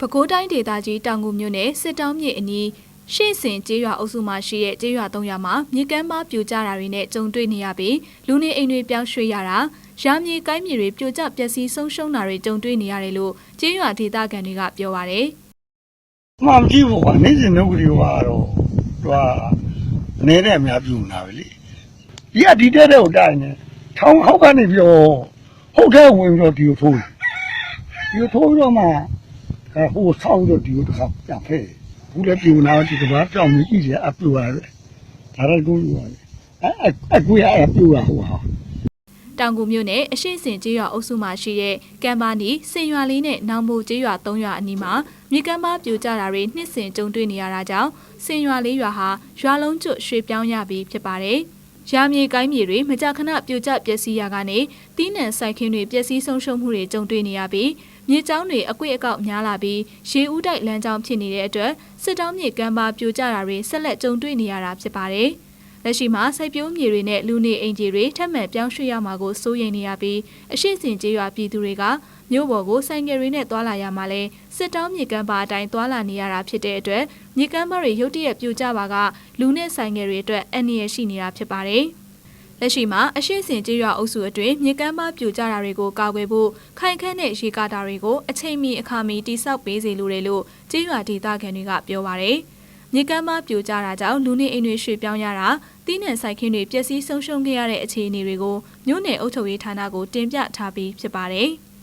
ပဲခူးတိုင်းဒေသကြီးတောင်ငူမြို့နယ်စစ်တောင်းမြေအနီးရှေ့စင်ကျေးရွာအုပ်စုမှာရှိတဲ့ကျေးရွာ၃ရွာမှာမြေကမ်းပါပြိုကျတာတွေနဲ့ကြုံတွေ့နေရပြီးလူနေအိမ်တွေပြောင်းရွှေ့ရတာရာမြေကိုင်းမြေတွေပြိုကျပျက်စီးဆုံးရှုံးတာတွေကြုံတွေ့နေရတယ်လို့ကျေးရွာဒေသခံတွေကပြောပါရယ်မှန်ကြည့်ဖို့ကနေ့စဉ်မျိုးကလေးကတော့သူကအနေနဲ့အများပြုနေတာပဲလေဒီကဒီတဲ့တဲ့ကိုတိုင်နေထောင်ဟောက်ကနေပြောဟုတ်တဲ့ဝင်ပြီးတော့ဒီကိုထိုးတယ်ဒီကိုထိုးပြီးတော့မှ အဲဟိုဆောက်ပြီးတော့ဒီကိုတစ်ခါပြန်ဖဲ့ဘူးလည်းပြူနာဒီကဘာပြောင်းပြီးကြည့်ရအပြူရတယ်ဒါလည်းကိုယူရတယ်အဲအကွေးရအပြူရဟိုဟာတောင်ကူမြို့နယ်အရှိစင်ကျေးရွာအုပ်စုမှာရှိတဲ့ကံပါနီစင်ရွာလေးနဲ့နောင်မိုကျေးရွာ၃ရွာအနီးမှာမြေကမ်းပါပြိုကျတာတွေနှစ်စဉ်ကြုံတွေ့နေရတာကြောင့်စင်ရွာလေးရွာဟာရွာလုံးကျွတ်ရွှေ့ပြောင်းရပြီးဖြစ်ပါတယ်။ရာမြေကိုင်းမြေတွေမကြာခဏပြိုကျပျက်စီးရကနေတီးနှံစိုက်ခင်းတွေပျက်စီးဆုံးရှုံးမှုတွေကြုံတွေ့နေရပြီး မြေကျောင်းတွေအကွေ့အကောက်များလာပြီးရေဦးတိုက်လမ်းကြောင်းဖြစ်နေတဲ့အတွက်စစ်တောင်းမြေကမ်းပါပြိုကျတာတွေဆက်လက်ကြုံတွေ့နေရတာဖြစ်ပါတယ်။လက်ရှိမှာစိုက်ပျိုးမြေတွေနဲ့လူနေအိမ်ကြီးတွေထပ်မံပြောင်းရွှေ့ရမှာကိုစိုးရိမ်နေရပြီးအရှိစင်ကျေးရွာပြည်သူတွေကမြို့ပေါ်ကိုဆိုင်ငယ်တွေနဲ့သွာလာရမှာလဲစစ်တောင်းမြေကမ်းပါအတိုင်းသွာလာနေရတာဖြစ်တဲ့အတွက်မြေကမ်းပါတွေရုတ်တရက်ပြိုကျပါကလူနဲ့ဆိုင်ငယ်တွေအတွက်အန္တရာယ်ရှိနေတာဖြစ်ပါတယ်။ လက်ရှိမှာအရှိစင်ကျေးရွာအုပ်စုအတွင်းမြေကမ်းပါပြိုကျတာတွေကိုကာကွယ်ဖို့ခိုင်ခန့်တဲ့ရေကာတာတွေကိုအချိန်မီအခါမီတိစောက်ပေးစေလိုတယ်လို့ကျေးရွာဒေသခံတွေကပြောပါတယ်။မြေကမ်းမပြိုကျတာကြောင့်လူနေအိမ်တွေရွှေ့ပြောင်းရတာတီးနှံဆိုင်ခင်းတွေပျက်စီးဆုံးရှုံးခဲ့ရတဲ့အခြေအနေတွေကိုမြို့နယ်အုပ်ချုပ်ရေးဌာနကိုတင်ပြထားပြီးဖြစ်ပါတယ်။